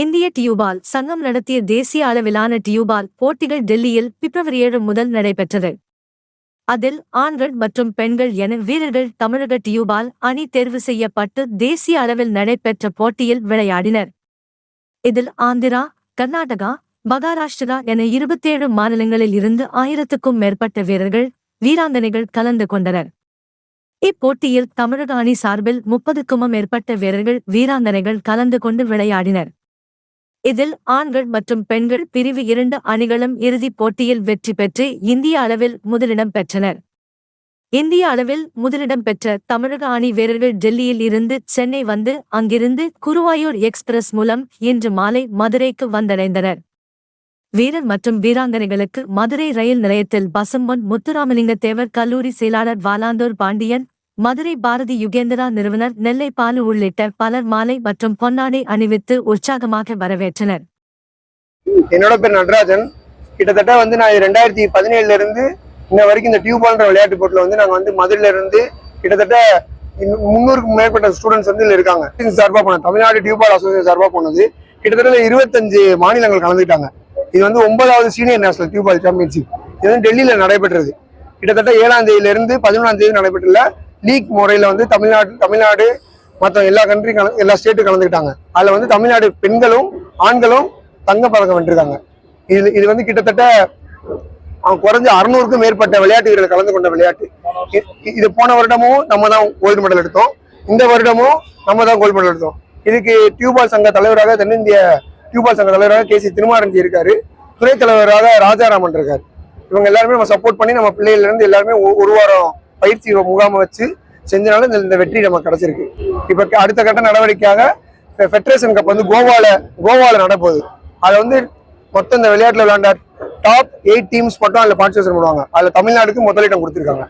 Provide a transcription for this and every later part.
இந்திய டியூபால் சங்கம் நடத்திய தேசிய அளவிலான டியூபால் போட்டிகள் டெல்லியில் பிப்ரவரி ஏழு முதல் நடைபெற்றது. அதில் ஆண்கள் மற்றும் பெண்கள் என வீரர்கள் தமிழக டியூபால் அணி தேர்வு செய்யப்பட்டு தேசிய அளவில் நடைபெற்ற போட்டியில் விளையாடினர். இதில் ஆந்திரா கர்நாடகா மகாராஷ்டிரா என இருபத்தேழு மாநிலங்களில் இருந்து ஆயிரத்துக்கும் மேற்பட்ட வீரர்கள் வீராங்கனைகள் கலந்து கொண்டனர். இப்போட்டியில் தமிழக அணி சார்பில் முப்பதுக்கும் மேற்பட்ட வீரர்கள் வீராங்கனைகள் கலந்து கொண்டு விளையாடினர். இதில் ஆண்கள் மற்றும் பெண்கள் பிரிவு இரண்டு அணிகளும் இறுதிப் போட்டியில் வெற்றி பெற்று இந்திய அளவில் முதலிடம் பெற்றனர். இந்திய அளவில் முதலிடம் பெற்ற தமிழக அணி வீரர்கள் டெல்லியில் இருந்து சென்னை வந்து அங்கிருந்து குருவாயூர் எக்ஸ்பிரஸ் மூலம் இன்று மாலை மதுரைக்கு வந்தடைந்தனர். வீரர் மற்றும் வீராங்கனைகளுக்கு மதுரை ரயில் நிலையத்தில் பசம்பொன் முத்துராமலிங்க தேவர் கல்லூரி செயலாளர் வாலாந்தூர் பாண்டியன் மதுரை பாரதி யுகேந்திரா நிறுவனர் நெல்லை பாலு உள்ளிட்ட பலர் மாலை மற்றும் பொன்னாடை அணிவித்து உற்சாகமாக வரவேற்றனர். என்னோட பேர் நடராஜன். கிட்டத்தட்ட வந்து நான் ரெண்டாயிரத்தி பதினேழுல இருந்து இன்ன வரைக்கும் இந்த டியூபால்ன்ற விளையாட்டு போட்டியில் வந்து நாங்கள் வந்து மதுரையில இருந்து கிட்டத்தட்ட இன்னும் மேற்பட்ட ஸ்டூடெண்ட்ஸ் வந்து இதில் இருக்காங்க. இது சார்பாக போனது. தமிழ்நாடு டியூபால் அசோசியேஷன் சார்பாக போனது. கிட்டத்தட்ட இருபத்தஞ்சு மாநிலங்கள் கலந்துக்கிட்டாங்க. இது வந்து ஒன்பதாவது சீனியர் நேஷனல் டியூபால் சாம்பியன்ஷிப் இது வந்து டெல்லியில நடைபெற்றது. கிட்டத்தட்ட ஏழாம் தேதியிலிருந்து பதினொன்றாம் தேதி நடைபெற்றுள்ள லீக் முறையில் வந்து தமிழ்நாடு தமிழ்நாடு மற்ற எல்லா கண்ட்ரி எல்லா ஸ்டேட்டும் கலந்துக்கிட்டாங்க. அதில் வந்து தமிழ்நாடு பெண்களும் ஆண்களும் தங்கப் பதக்கம் வென்றிருக்காங்க. இது இது வந்து கிட்டத்தட்ட அவன் குறைஞ்ச அறுநூறுக்கும் மேற்பட்ட விளையாட்டு வீரர்கள் கலந்து கொண்ட விளையாட்டு. இது போன வருடமும் நம்ம தான் கோல்டு மெடல் எடுத்தோம். இந்த வருடமும் நம்ம தான் கோல்டு மெடல் எடுத்தோம். இதுக்கு டியூபால் சங்க தலைவராக தென்னிந்திய டியூபால் சங்க தலைவராக கே சி திருமாரஞ்சி இருக்காரு. துறை தலைவராக ராஜாராமன் இருக்காரு. இவங்க எல்லாருமே நம்ம சப்போர்ட் பண்ணி நம்ம பிள்ளைகள்லேருந்து எல்லாருமே ஒரு வாரம் பயிற்சி முகாமை வச்சு செஞ்சனால இந்த- இந்த வெற்றி நமக்கு கிடைச்சிருக்கு. இப்ப அடுத்த கட்ட நடவடிக்கையாக ஃபெடரேஷன் கப் வந்து கோவால கோவால நடப்போகுது. அதை வந்து மொத்தம் இந்த விளையாட்டுல விளையாண்ட டாப் எயிட் டீம்ஸ் மட்டும் அதுல பார்ட்டிசிபேஷன் பண்ணுவாங்க அதுல தமிழ்நாடுக்கு முதலிடம் கொடுத்திருக்காங்க.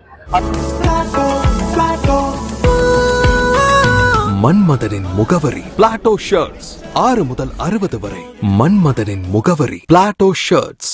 மன்மதனின் முகவரி பிளாட்டோ ஷர்ட்ஸ் ஆறு முதல் அறுபது வரை மன்மதனின் முகவரி பிளாட்டோ ஷர்ட்ஸ்